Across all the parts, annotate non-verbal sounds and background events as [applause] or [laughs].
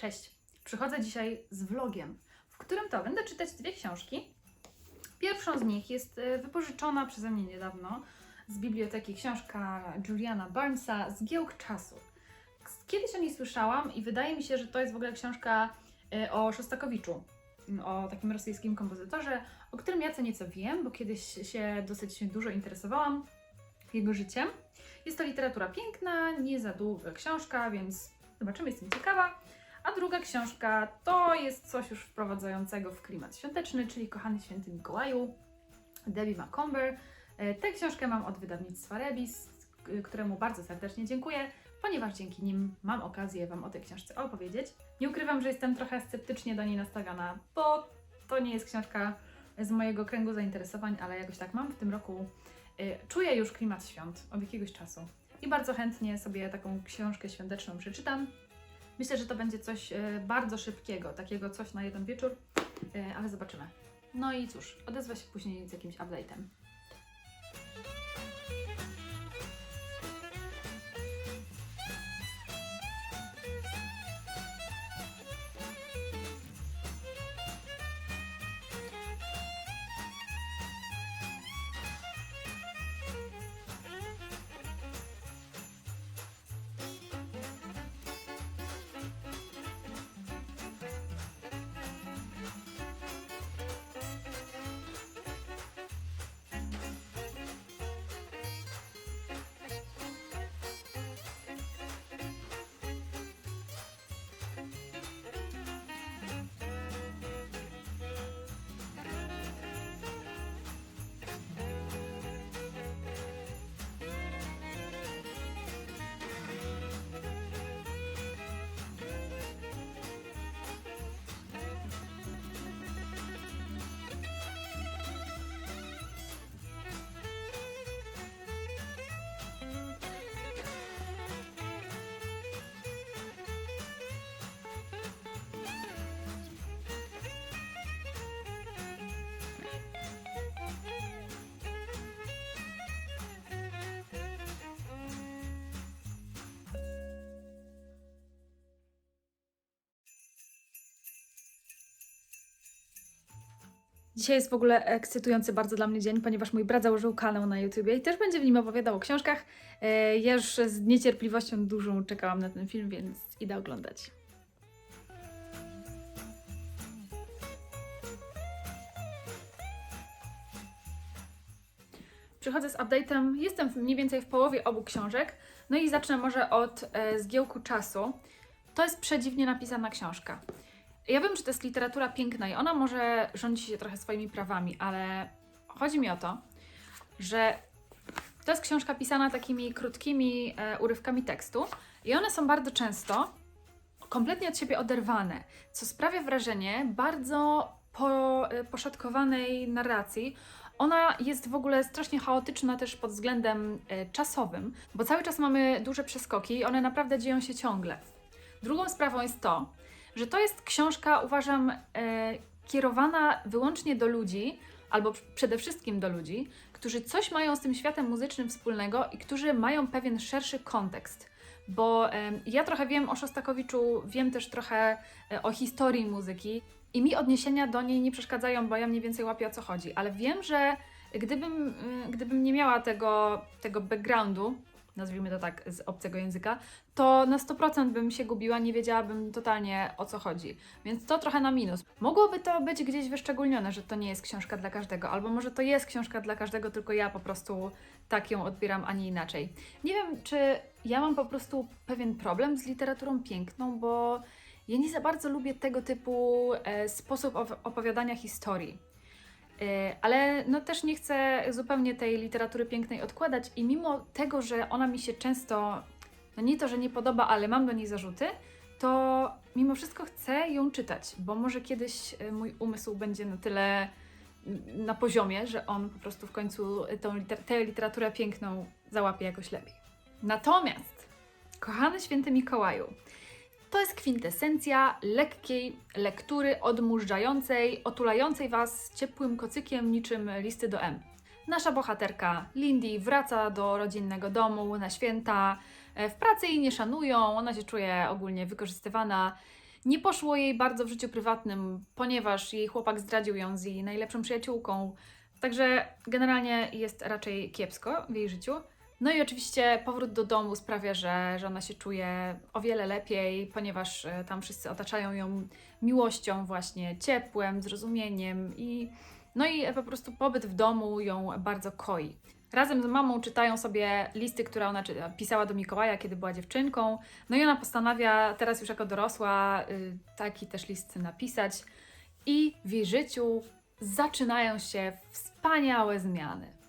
Cześć! Przychodzę dzisiaj z vlogiem, w którym to będę czytać dwie książki. Pierwszą z nich jest e, wypożyczona przeze mnie niedawno z biblioteki książka Juliana Barnesa Zgiełk czasu. Kiedyś o niej słyszałam i wydaje mi się, że to jest w ogóle książka e, o Szostakowiczu, o takim rosyjskim kompozytorze, o którym ja co nieco wiem, bo kiedyś się dosyć dużo interesowałam jego życiem. Jest to literatura piękna, nie za długa książka, więc zobaczymy, jestem ciekawa. A druga książka to jest coś już wprowadzającego w klimat świąteczny, czyli Kochany Święty Mikołaju, Debbie Macomber. E, Tę książkę mam od wydawnictwa Rebis, któremu bardzo serdecznie dziękuję, ponieważ dzięki nim mam okazję Wam o tej książce opowiedzieć. Nie ukrywam, że jestem trochę sceptycznie do niej nastawiona, bo to nie jest książka z mojego kręgu zainteresowań, ale jakoś tak mam w tym roku. e, Czuję już klimat świąt od jakiegoś czasu i bardzo chętnie sobie taką książkę świąteczną przeczytam. Myślę, że to będzie coś e, bardzo szybkiego, takiego coś na jeden wieczór, e, ale zobaczymy. No i cóż, odezwę się później z jakimś update'em. Dzisiaj jest w ogóle ekscytujący bardzo dla mnie dzień, ponieważ mój brat założył kanał na YouTubie i też będzie w nim opowiadał o książkach. E, Ja już z niecierpliwością dużą czekałam na ten film, więc idę oglądać. Przychodzę z update'em, jestem mniej więcej w połowie obu książek, no i zacznę może od e, Zgiełku Czasu. To jest przedziwnie napisana książka. Ja wiem, że to jest literatura piękna i ona może rządzi się trochę swoimi prawami, ale chodzi mi o to, że to jest książka pisana takimi krótkimi e, urywkami tekstu i one są bardzo często kompletnie od siebie oderwane, co sprawia wrażenie bardzo po, e, poszatkowanej narracji. Ona jest w ogóle strasznie chaotyczna też pod względem e, czasowym, bo cały czas mamy duże przeskoki i one naprawdę dzieją się ciągle. Drugą sprawą jest to, że to jest książka, uważam, e, kierowana wyłącznie do ludzi, albo pr- przede wszystkim do ludzi, którzy coś mają z tym światem muzycznym wspólnego i którzy mają pewien szerszy kontekst. Bo ja trochę wiem o Szostakowiczu, wiem też trochę e, o historii muzyki i mi odniesienia do niej nie przeszkadzają, bo ja mniej więcej łapię o co chodzi, ale wiem, że gdybym, y, gdybym nie miała tego, tego backgroundu, nazwijmy to tak, z obcego języka, to na 100% bym się gubiła, nie wiedziałabym totalnie o co chodzi. Więc to trochę na minus. Mogłoby to być gdzieś wyszczególnione, że to nie jest książka dla każdego, albo może to jest książka dla każdego, tylko ja po prostu tak ją odbieram, a nie inaczej. Nie wiem, czy ja mam po prostu pewien problem z literaturą piękną, bo ja nie za bardzo lubię tego typu e, sposób op- opowiadania historii. E, Ale no też nie chcę zupełnie tej literatury pięknej odkładać i mimo tego, że ona mi się często, no nie to, że nie podoba, ale mam do niej zarzuty, to mimo wszystko chcę ją czytać, bo może kiedyś e, mój umysł będzie na tyle mm, na poziomie, że on po prostu w końcu tą liter- tę literaturę piękną załapie jakoś lepiej. Natomiast, kochany święty Mikołaju, to jest kwintesencja lekkiej lektury odmurzającej, otulającej Was ciepłym kocykiem niczym listy do M. Nasza bohaterka Lindy wraca do rodzinnego domu na święta. E, W pracy jej nie szanują, ona się czuje ogólnie wykorzystywana. Nie poszło jej bardzo w życiu prywatnym, ponieważ jej chłopak zdradził ją z jej najlepszą przyjaciółką. Także generalnie jest raczej kiepsko w jej życiu. No i oczywiście powrót do domu sprawia, że, że ona się czuje o wiele lepiej, ponieważ e, tam wszyscy otaczają ją miłością, właśnie ciepłem, zrozumieniem i no i po prostu pobyt w domu ją bardzo koi. Razem z mamą czytają sobie listy, które ona pisała do Mikołaja, kiedy była dziewczynką. No i ona postanawia teraz już jako dorosła y, taki też list napisać. I w jej życiu zaczynają się wspaniałe zmiany.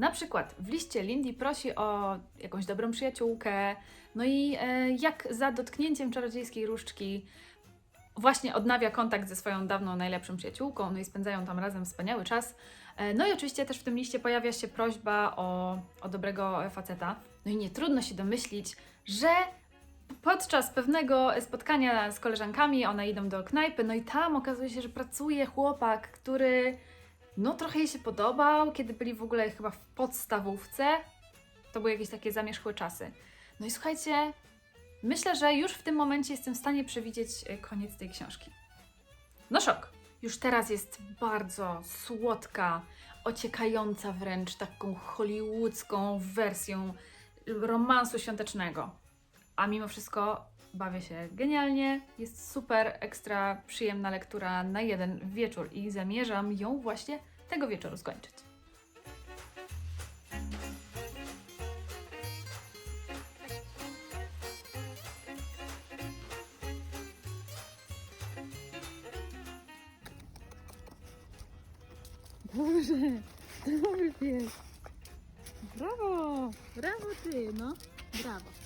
Na przykład w liście Lindy prosi o jakąś dobrą przyjaciółkę, no i e, jak za dotknięciem czarodziejskiej różdżki właśnie odnawia kontakt ze swoją dawną najlepszą przyjaciółką, no i spędzają tam razem wspaniały czas. E, No i oczywiście też w tym liście pojawia się prośba o, o dobrego faceta. No i nie trudno się domyślić, że podczas pewnego spotkania z koleżankami one idą do knajpy, no i tam okazuje się, że pracuje chłopak, który no trochę jej się podobał, kiedy byli w ogóle chyba w podstawówce. To były jakieś takie zamierzchłe czasy. No i słuchajcie, myślę, że już w tym momencie jestem w stanie przewidzieć e, koniec tej książki. No szok. Już teraz jest bardzo słodka, ociekająca wręcz taką hollywoodzką wersją romansu świątecznego. A mimo wszystko bawię się genialnie, jest super, ekstra przyjemna lektura na jeden wieczór i zamierzam ją właśnie tego wieczoru skończyć. Dobrze, dobry pies. Brawo, brawo ty, no, brawo.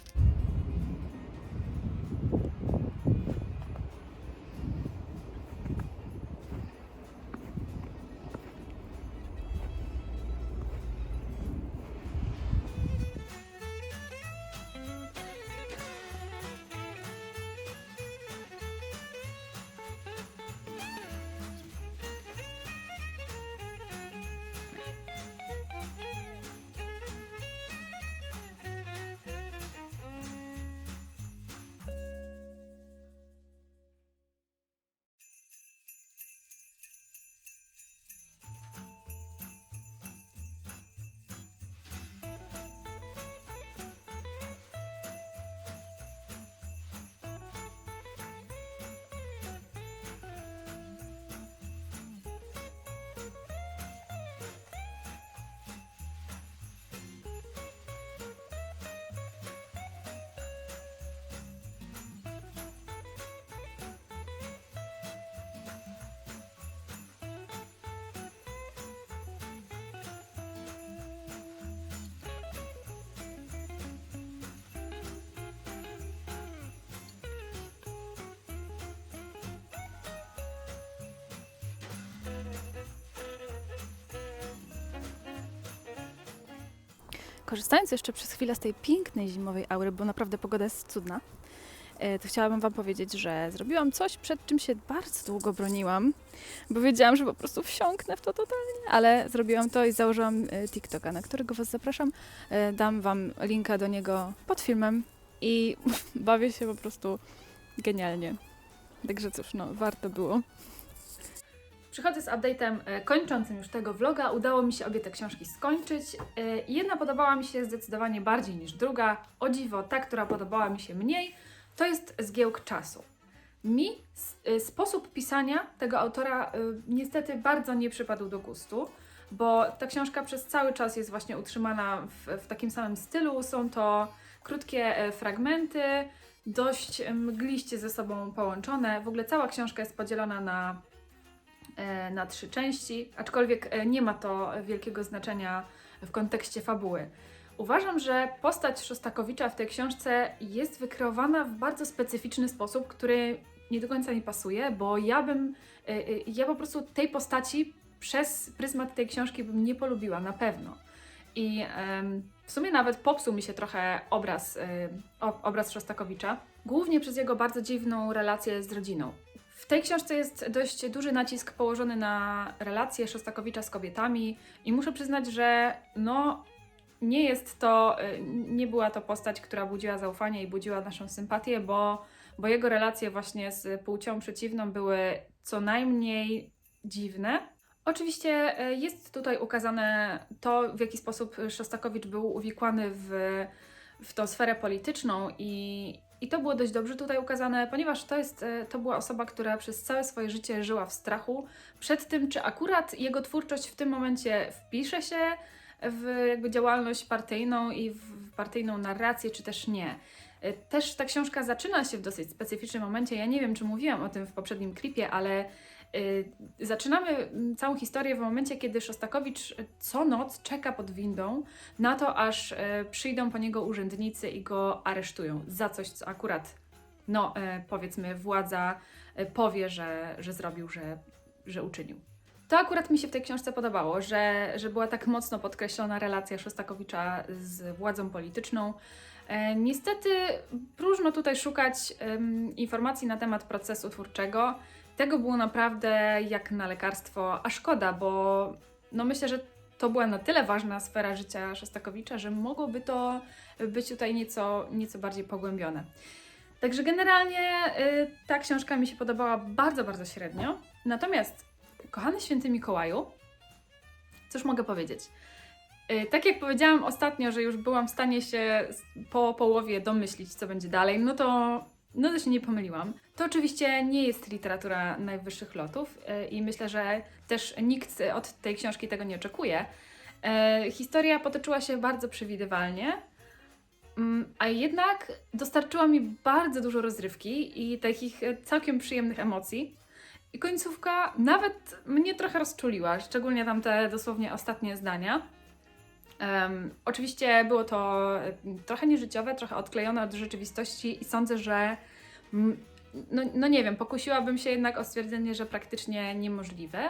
Korzystając jeszcze przez chwilę z tej pięknej zimowej aury, bo naprawdę pogoda jest cudna, e, to chciałabym Wam powiedzieć, że zrobiłam coś, przed czym się bardzo długo broniłam, bo wiedziałam, że po prostu wsiąknę w to totalnie, ale zrobiłam to i założyłam e, TikToka, na którego Was zapraszam. E, Dam Wam linka do niego pod filmem i [laughs] bawię się po prostu genialnie. Także cóż, no warto było. Przychodzę z update'em e, kończącym już tego vloga. Udało mi się obie te książki skończyć. E, Jedna podobała mi się zdecydowanie bardziej niż druga. O dziwo, ta, która podobała mi się mniej, to jest Zgiełk Czasu. Mi e, sposób pisania tego autora niestety bardzo nie przypadł do gustu, bo ta książka przez cały czas jest właśnie utrzymana w, w takim samym stylu. Są to krótkie fragmenty, dość mgliście ze sobą połączone. W ogóle cała książka jest podzielona na na trzy części, aczkolwiek e, nie ma to wielkiego znaczenia w kontekście fabuły. Uważam, że postać Szostakowicza w tej książce jest wykreowana w bardzo specyficzny sposób, który nie do końca mi pasuje, bo ja bym, e, e, ja po prostu tej postaci przez pryzmat tej książki bym nie polubiła, na pewno. I w sumie nawet popsuł mi się trochę obraz, e, ob- obraz Szostakowicza, głównie przez jego bardzo dziwną relację z rodziną. W tej książce jest dość duży nacisk położony na relacje Szostakowicza z kobietami i muszę przyznać, że no nie jest to, y, nie była to postać, która budziła zaufanie i budziła naszą sympatię, bo bo jego relacje właśnie z płcią przeciwną były co najmniej dziwne. Oczywiście e, jest tutaj ukazane to, w jaki sposób Szostakowicz był uwikłany w, w tą sferę polityczną i, i to było dość dobrze tutaj ukazane, ponieważ to, jest, e, to była osoba, która przez całe swoje życie żyła w strachu przed tym, czy akurat jego twórczość w tym momencie wpisze się w jakby działalność partyjną i w partyjną narrację, czy też nie. E, Też ta książka zaczyna się w dosyć specyficznym momencie. Ja nie wiem, czy mówiłam o tym w poprzednim klipie, ale y, zaczynamy mm, całą historię w momencie, kiedy Szostakowicz y, co noc czeka pod windą na to, aż przyjdą po niego urzędnicy i go aresztują za coś, co akurat, no powiedzmy, władza powie, że, że zrobił, że, że uczynił. To akurat mi się w tej książce podobało, że, że była tak mocno podkreślona relacja Szostakowicza z władzą polityczną. E, niestety próżno tutaj szukać informacji na temat procesu twórczego. Tego było naprawdę jak na lekarstwo, a szkoda, bo no myślę, że to była na tyle ważna sfera życia Szostakowicza, że mogłoby to być tutaj nieco, nieco bardziej pogłębione. Także generalnie y, ta książka mi się podobała bardzo, bardzo średnio. Natomiast, kochany święty Mikołaju, cóż mogę powiedzieć? Y, Tak jak powiedziałam ostatnio, że już byłam w stanie się po połowie domyślić, co będzie dalej, no to, no to się nie pomyliłam. To oczywiście nie jest literatura najwyższych lotów y, i myślę, że też nikt od tej książki tego nie oczekuje. Y, Historia potoczyła się bardzo przewidywalnie, mm, a jednak dostarczyła mi bardzo dużo rozrywki i takich e, całkiem przyjemnych emocji. I końcówka nawet mnie trochę rozczuliła, szczególnie tam te dosłownie ostatnie zdania. Em, oczywiście było to trochę nieżyciowe, trochę odklejone od rzeczywistości i sądzę, że no, no nie wiem, pokusiłabym się jednak o stwierdzenie, że praktycznie niemożliwe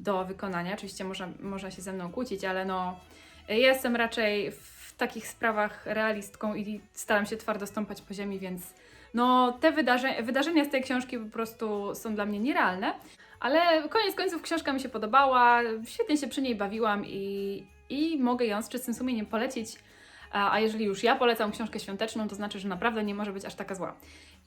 do wykonania. Oczywiście można, można się ze mną kłócić, ale no ja jestem raczej w takich sprawach realistką i staram się twardo stąpać po ziemi, więc no te wydarze- wydarzenia z tej książki po prostu są dla mnie nierealne. Ale koniec końców książka mi się podobała, świetnie się przy niej bawiłam i, i mogę ją z czystym sumieniem polecić. A, jeżeli już ja polecam książkę świąteczną, to znaczy, że naprawdę nie może być aż taka zła.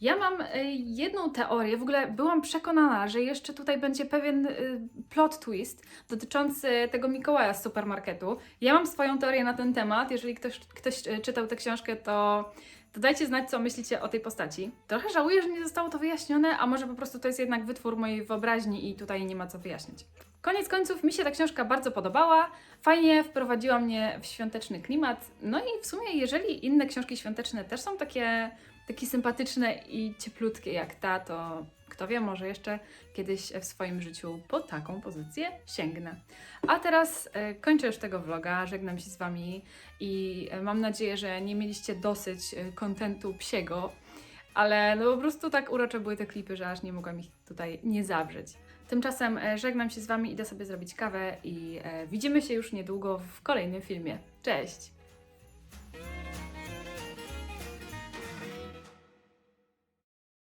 Ja mam y, jedną teorię, w ogóle byłam przekonana, że jeszcze tutaj będzie pewien y, plot twist dotyczący tego Mikołaja z supermarketu. Ja mam swoją teorię na ten temat. Jeżeli ktoś, ktoś y, czytał tę książkę, to, to dajcie znać, co myślicie o tej postaci. Trochę żałuję, że nie zostało to wyjaśnione, a może po prostu to jest jednak wytwór mojej wyobraźni i tutaj nie ma co wyjaśniać. Koniec końców mi się ta książka bardzo podobała. Fajnie wprowadziła mnie w świąteczny klimat. No i w sumie, jeżeli inne książki świąteczne też są takie, takie sympatyczne i cieplutkie jak ta, to kto wie, może jeszcze kiedyś w swoim życiu po taką pozycję sięgnę. A teraz e, kończę już tego vloga, żegnam się z Wami i e, mam nadzieję, że nie mieliście dosyć e, kontentu psiego, ale no po prostu tak urocze były te klipy, że aż nie mogłam ich tutaj nie zawrzeć. Tymczasem e, żegnam się z Wami, idę sobie zrobić kawę i e, widzimy się już niedługo w kolejnym filmie. Cześć!